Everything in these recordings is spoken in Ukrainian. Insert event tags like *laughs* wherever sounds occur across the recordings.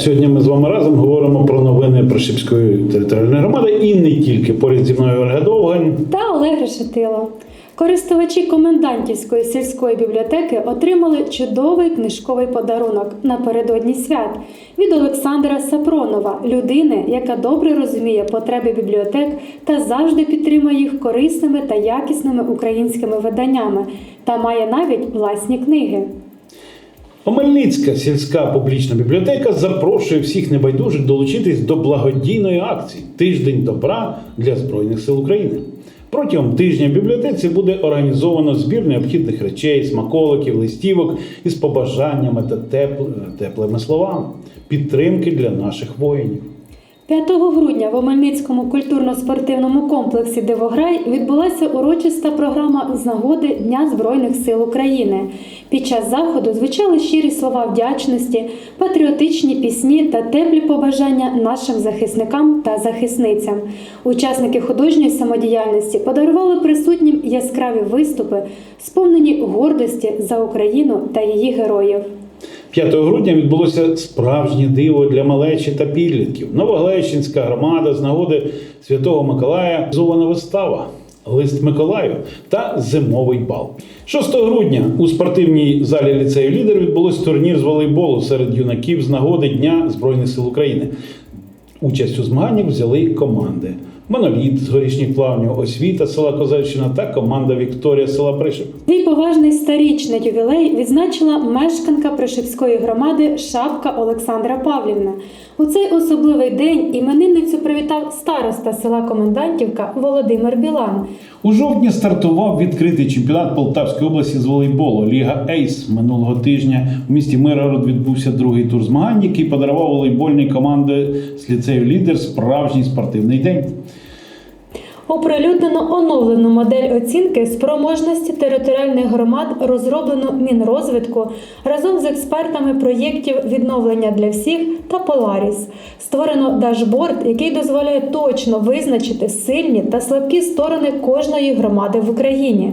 сьогодні ми з вами разом говоримо про новини Прошипської територіальної громади і не тільки. Поряд зі мною Ольга Довгань. та Олег Решетило. Користувачі комендантівської сільської бібліотеки отримали чудовий книжковий подарунок напередодні свят від Олександра Сапронова, людини, яка добре розуміє потреби бібліотек та завжди підтримує їх корисними та якісними українськими виданнями та має навіть власні книги. Омельницька сільська публічна бібліотека запрошує всіх небайдужих долучитись до благодійної акції Тиждень добра для Збройних сил України. Протягом тижня в бібліотеці буде організовано збір необхідних речей, смаколиків, листівок із побажаннями та теплими словами, підтримки для наших воїнів. 5 грудня в Омельницькому культурно-спортивному комплексі Дивограй відбулася урочиста програма з нагоди Дня Збройних сил України. Під час заходу звучали щирі слова вдячності, патріотичні пісні та теплі побажання нашим захисникам та захисницям. Учасники художньої самодіяльності подарували присутнім яскраві виступи, сповнені гордості за Україну та її героїв. 5 грудня відбулося справжнє диво для малечі та підлітків. Новоглещинська громада з нагоди Святого Миколая зована вистава. Лист Миколаю та зимовий бал. 6 грудня у спортивній залі ліцею лідер відбулось турнір з волейболу серед юнаків з нагоди Дня Збройних сил України. Участь у змаганнях взяли команди: Моноліт з горішніх плавнів, освіта села Козельщина та команда Вікторія села Пришип. Свій поважний сторічний ювілей відзначила мешканка Пришипської громади Шапка Олександра Павлівна. У цей особливий день іменинницю привітав староста села Комендантівка Володимир Білан. У жовтні стартував відкритий чемпіонат Полтавської області з волейболу Ліга Ейс. Минулого тижня у місті Миргород відбувся другий тур змагань, який подарував волейбольній команді з ліцею лідер справжній спортивний день. Оприлюднено оновлену модель оцінки спроможності територіальних громад розроблено Мінрозвитку разом з експертами проєктів відновлення для всіх та Поларіс. Створено дашборд, який дозволяє точно визначити сильні та слабкі сторони кожної громади в Україні.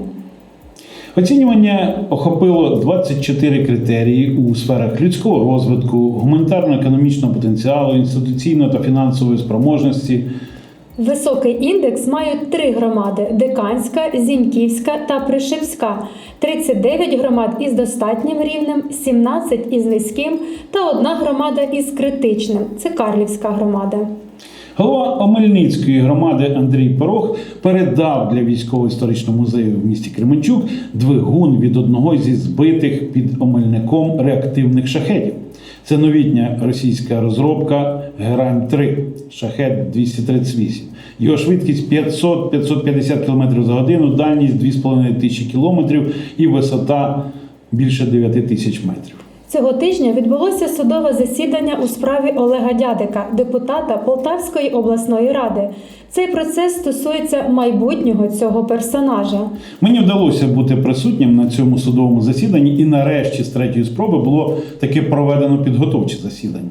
Оцінювання охопило 24 критерії у сферах людського розвитку, гуманітарно-економічного потенціалу, інституційної та фінансової спроможності. Високий індекс мають три громади: Диканська, Зіньківська та Пришипська, 39 громад із достатнім рівнем, 17 із низьким та одна громада із критичним це Карлівська громада. Голова Омельницької громади Андрій Порох передав для військово-історичного музею в місті Кременчук двигун від одного зі збитих під Омельником реактивних шахедів. Це новітня російська розробка Герань 3 шахет 238. Його швидкість 500-550 км за годину, дальність 2500 км і висота більше 9 тисяч метрів. Цього тижня відбулося судове засідання у справі Олега Дядика, депутата Полтавської обласної ради. Цей процес стосується майбутнього цього персонажа. Мені вдалося бути присутнім на цьому судовому засіданні, і нарешті з третьої спроби було таке проведено підготовче засідання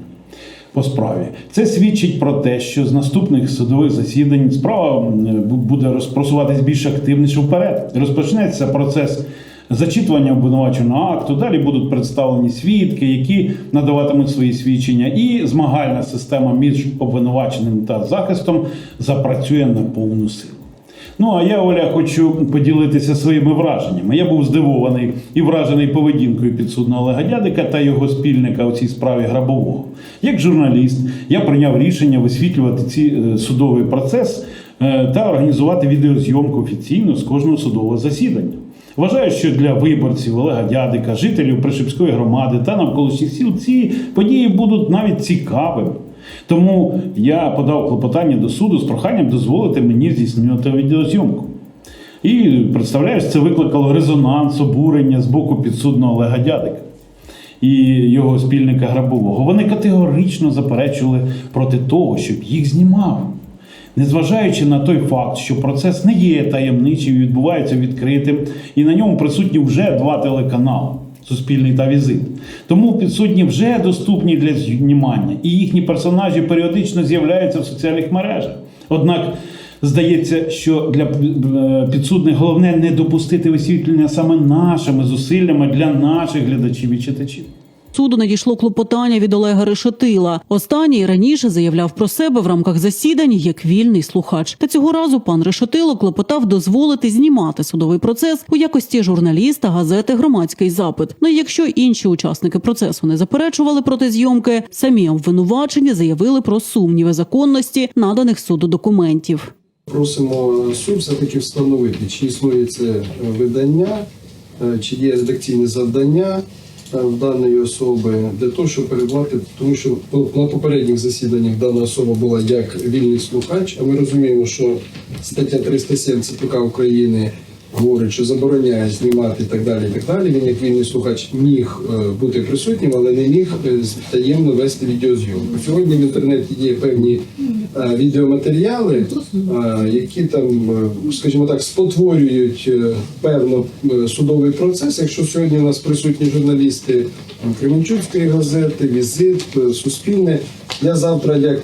по справі. Це свідчить про те, що з наступних судових засідань справа буде розпросуватись більш активніше вперед. Розпочнеться процес. Зачитування обвинуваченого акту, далі будуть представлені свідки, які надаватимуть свої свідчення, і змагальна система між обвинуваченим та захистом запрацює на повну силу. Ну а я, Оля, хочу поділитися своїми враженнями. Я був здивований і вражений поведінкою підсудного Олега Дядика та його спільника у цій справі грабового. Як журналіст, я прийняв рішення висвітлювати ці е, судовий процес е, та організувати відеозйомку офіційно з кожного судового засідання. Вважаю, що для виборців Олега Дядика, жителів Пришипської громади та навколишніх сіл ці події будуть навіть цікавими. Тому я подав клопотання до суду з проханням дозволити мені здійснювати відеозйомку. І представляєш, це викликало резонанс, обурення з боку підсудного Олега Дядика і його спільника Грабового. Вони категорично заперечували проти того, щоб їх знімав. Незважаючи на той факт, що процес не є таємничим відбувається відкритим, і на ньому присутні вже два телеканали Суспільний та візит. Тому підсудні вже доступні для знімання, і їхні персонажі періодично з'являються в соціальних мережах. Однак здається, що для е, підсудних головне не допустити висвітлення саме нашими зусиллями для наших глядачів і читачів. Суду надійшло клопотання від Олега Решетила. Останній раніше заявляв про себе в рамках засідань як вільний слухач. Та цього разу пан Решетило клопотав дозволити знімати судовий процес у якості журналіста газети Громадський запит. Ну якщо інші учасники процесу не заперечували проти зйомки, самі обвинувачені заявили про сумніви законності наданих суду документів. Просимо суд все-таки встановити, чи існує це е, видання, е, чи є редакційне завдання даної особи для того, щоб передбати, тому що ну, на попередніх засіданнях дана особа була як вільний слухач, а ми розуміємо, що стаття 307 ЦПК України говорить, що забороняє знімати і так далі. І так далі. Він як вільний слухач міг е, бути присутнім, але не міг е, таємно вести відеозйомку. Сьогодні в інтернеті є певні е, відеоматеріали, які там, скажімо так, спотворюють певно судовий процес. Якщо сьогодні у нас присутні журналісти Кременчуцької газети, візит, Суспільне, я завтра як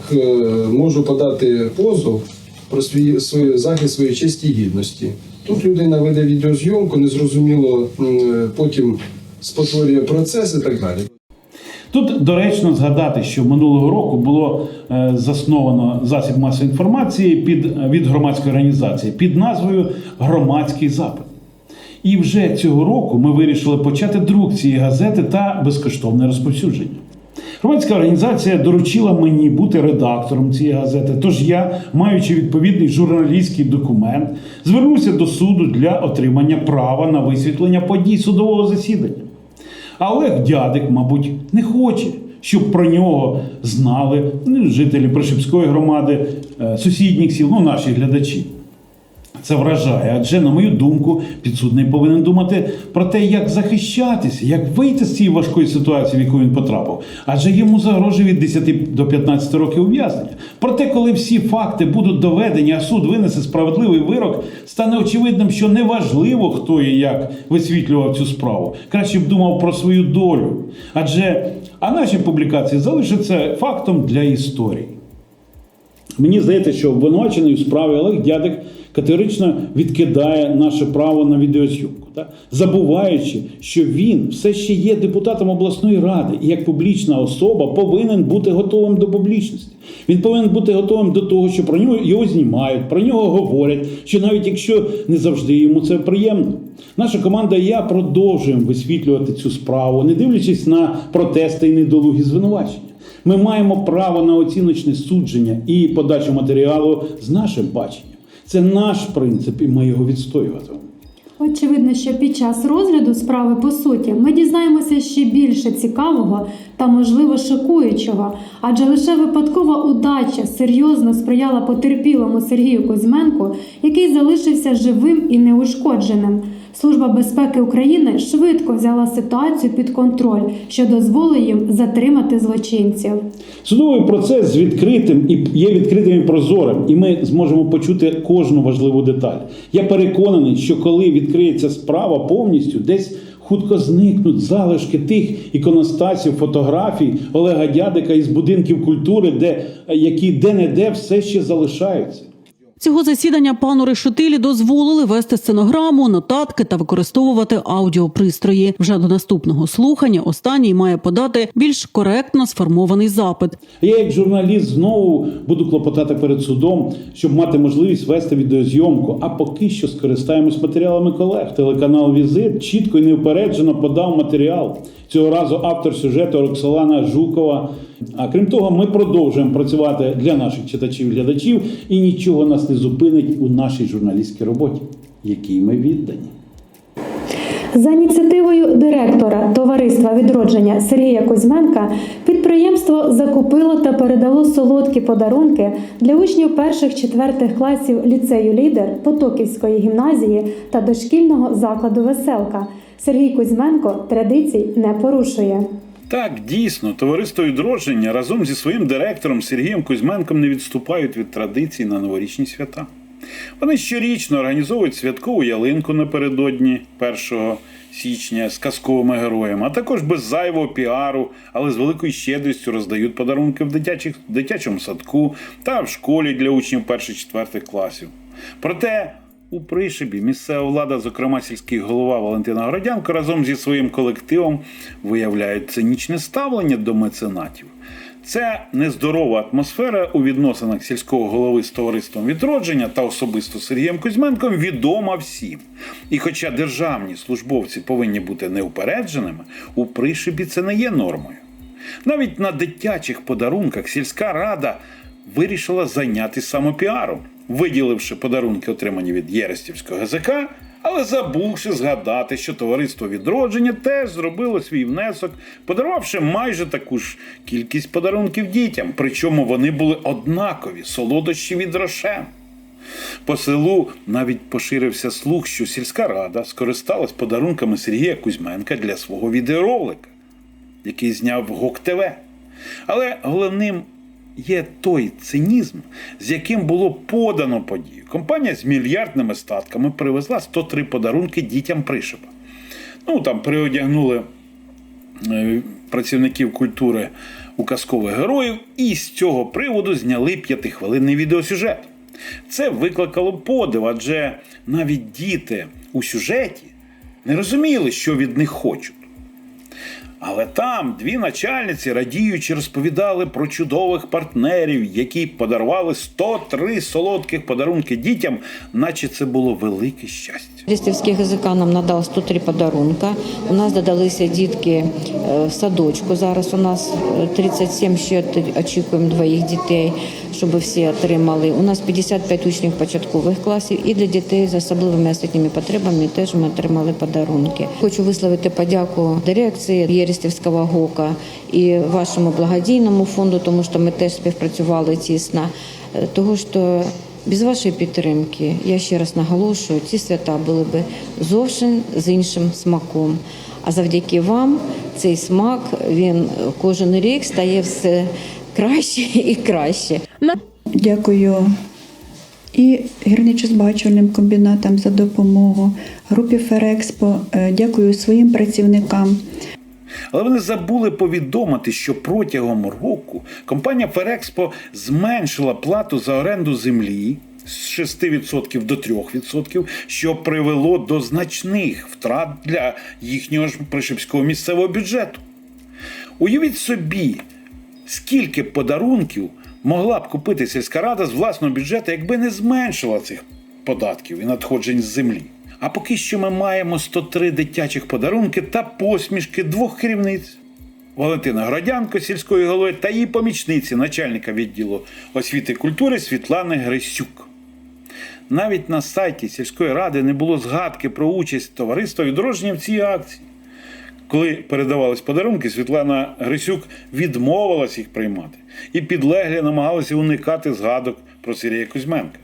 можу подати позов про свій свій захист своєї честі і гідності. Тут людина веде відеозйомку, незрозуміло м, потім спотворює процес і так далі. Тут доречно згадати, що минулого року було е, засновано засіб масової інформації під, від громадської організації під назвою Громадський запит. І вже цього року ми вирішили почати друк цієї газети та безкоштовне розповсюдження. Громадська організація доручила мені бути редактором цієї газети. Тож я, маючи відповідний журналістський документ, звернувся до суду для отримання права на висвітлення подій судового засідання. А Олег Дядик, мабуть, не хоче, щоб про нього знали ну, жителі Пришипської громади, е, сусідніх сіл, ну наші глядачі. Це вражає, адже, на мою думку, підсудний повинен думати про те, як захищатися, як вийти з цієї важкої ситуації, в яку він потрапив. Адже йому загрожує від 10 до 15 років ув'язнення. Проте, коли всі факти будуть доведені, а суд винесе справедливий вирок, стане очевидним, що неважливо, хто і як висвітлював цю справу. Краще б думав про свою долю. Адже а наші публікації залишаться фактом для історії. Мені здається, що обвинувачений у справі Олег Дядик категорично відкидає наше право на відеозйомку, так? забуваючи, що він все ще є депутатом обласної ради і як публічна особа повинен бути готовим до публічності. Він повинен бути готовим до того, що про нього його знімають, про нього говорять, що навіть якщо не завжди йому це приємно. Наша команда і я продовжуємо висвітлювати цю справу, не дивлячись на протести і недолугі звинувачення. Ми маємо право на оціночне судження і подачу матеріалу з нашим баченням. Це наш принцип, і ми його відстоюватимемо. Очевидно, що під час розгляду справи по суті ми дізнаємося ще більше цікавого та, можливо, шокуючого, адже лише випадкова удача серйозно сприяла потерпілому Сергію Кузьменку, який залишився живим і неушкодженим. Служба безпеки України швидко взяла ситуацію під контроль, що дозволить їм затримати злочинців. Судовий процес з відкритим і є відкритим і прозорим, і ми зможемо почути кожну важливу деталь. Я переконаний, що коли відкриється справа повністю, десь хутко зникнуть залишки тих іконостасів, фотографій Олега Дядика із будинків культури, де які де-не-де все ще залишаються. Цього засідання пану Решетилі дозволили вести сценограму, нотатки та використовувати аудіопристрої. Вже до наступного слухання останній має подати більш коректно сформований запит. Я, як журналіст, знову буду клопотати перед судом, щоб мати можливість вести відеозйомку. А поки що скористаємось матеріалами колег. Телеканал Візит чітко і неупереджено подав матеріал. Цього разу автор сюжету Роксолана Жукова. А крім того, ми продовжуємо працювати для наших читачів, глядачів, і нічого нас не зупинить у нашій журналістській роботі, якій ми віддані. За ініціативою директора товариства відродження Сергія Кузьменка підприємство закупило та передало солодкі подарунки для учнів перших-четвертих класів ліцею Лідер Потоківської гімназії та дошкільного закладу Веселка. Сергій Кузьменко традицій не порушує. Так, дійсно, товариство відродження разом зі своїм директором Сергієм Кузьменком не відступають від традицій на новорічні свята. Вони щорічно організовують святкову ялинку напередодні 1 січня з казковими героями, а також без зайвого піару, але з великою щедрістю роздають подарунки в дитячих, дитячому садку та в школі для учнів 1-4 класів. Проте У Пришибі місцева влада, зокрема сільський голова Валентина Городянко, разом зі своїм колективом виявляють цинічне ставлення до меценатів. Це нездорова атмосфера у відносинах сільського голови з товариством відродження та особисто Сергієм Кузьменком відома всім. І хоча державні службовці повинні бути неупередженими, у Пришибі це не є нормою. Навіть на дитячих подарунках сільська рада вирішила зайнятися самопіаром, виділивши подарунки, отримані від Єрестівського ГЗК, але забувши згадати, що товариство відродження теж зробило свій внесок, подарувавши майже таку ж кількість подарунків дітям. Причому вони були однакові солодощі від Рошен. По селу навіть поширився слух, що сільська рада скористалась подарунками Сергія Кузьменка для свого відеоролика, який зняв ГОК ТВ. Але головним є той цинізм, з яким було подано подію. Компанія з мільярдними статками привезла 103 подарунки дітям Пришипа. Ну там приодягнули е, працівників культури у казкових героїв, і з цього приводу зняли п'ятихвилинний відеосюжет. Це викликало подив, адже навіть діти у сюжеті не розуміли, що від них хочуть. Але там дві начальниці радіючи розповідали про чудових партнерів, які подарували 103 солодких подарунки дітям, наче це було велике щастя. Лістівський ГЗК нам надав 103 подарунка. У нас додалися дітки е, в садочку. Зараз у нас е, 37, ще очікуємо двоїх дітей, щоб всі отримали. У нас 55 учнів початкових класів і для дітей з особливими освітніми потребами теж ми отримали подарунки. Хочу висловити подяку дирекції Єрістівського ГОКа і вашому благодійному фонду, тому що ми теж співпрацювали тісно. Е, Того що без вашої підтримки, я ще раз наголошую, ці свята були б зовсім з іншим смаком. А завдяки вам цей смак він кожен рік стає все краще *laughs* і краще. Дякую і гірничо-збагачувальним комбінатам за допомогу, групі Ферекспо. Е, Дякую своїм працівникам. Але вони забули повідомити, що протягом року компанія Ферекспо зменшила плату за оренду землі з 6% до 3%, що привело до значних втрат для їхнього ж пришипського місцевого бюджету. Уявіть собі, скільки подарунків могла б купити сільська рада з власного бюджету, якби не зменшила цих податків і надходжень з землі. А поки що ми маємо 103 дитячих подарунки та посмішки двох керівниць. Валентина Градянко, сільської голови, та її помічниці, начальника відділу освіти і культури Світлани Грисюк. Навіть на сайті сільської ради не було згадки про участь товариства відродження в цій акції. Коли передавались подарунки, Світлана Грисюк відмовилась їх приймати, і підлеглі намагалися уникати згадок про Сергія Кузьменка.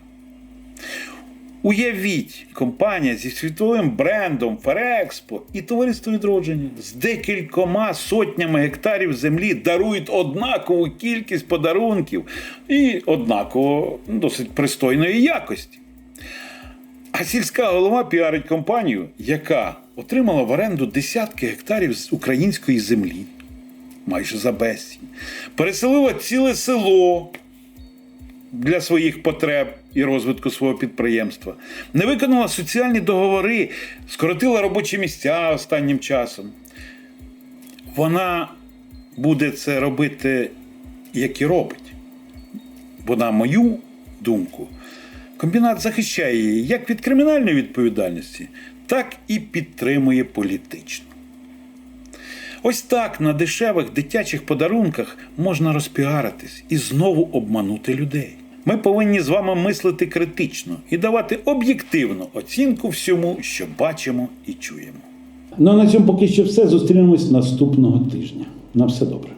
Уявіть, компанія зі світовим брендом Ферекспо і товариство відродження. З декількома сотнями гектарів землі дарують однакову кількість подарунків і однаково ну, досить пристойної якості. А сільська голова піарить компанію, яка отримала в оренду десятки гектарів з української землі, майже за безцінь, переселила ціле село для своїх потреб і розвитку свого підприємства, не виконала соціальні договори, скоротила робочі місця останнім часом. Вона буде це робити, як і робить. Бо, на мою думку, комбінат захищає її як від кримінальної відповідальності, так і підтримує політично. Ось так на дешевих дитячих подарунках можна розпіаритись і знову обманути людей. Ми повинні з вами мислити критично і давати об'єктивну оцінку всьому, що бачимо і чуємо. Ну а на цьому поки що все. Зустрінемось наступного тижня. На все добре.